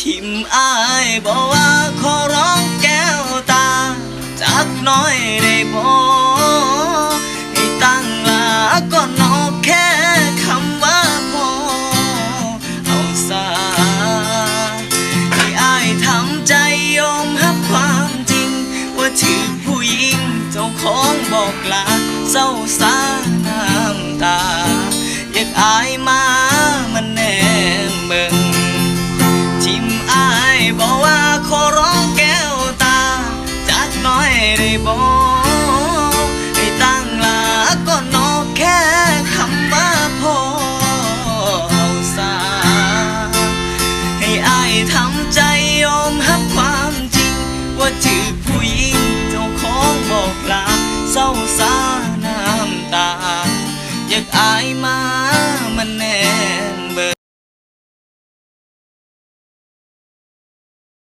ทิมอายบอกว่าขอร้องแก้วตาจักน้อยได้บอกให้ตั้งลาก็นอกแค่คำว่าพอเอาซาให้อายทำใจยอมรับความจริง ว่าถือผู้หญิงเจ้าของบอกลาเศร้าสาน้ำตา อยากอายมา ได้บอกให้ตั้งลาก็นอกแค่คำว่าพอเอาซาให้อายทำใจยอมรับความจริง ว่าถือผู้หญิงเจ้าของบอกลาเศร้าสาน้ำตา อยากอายมา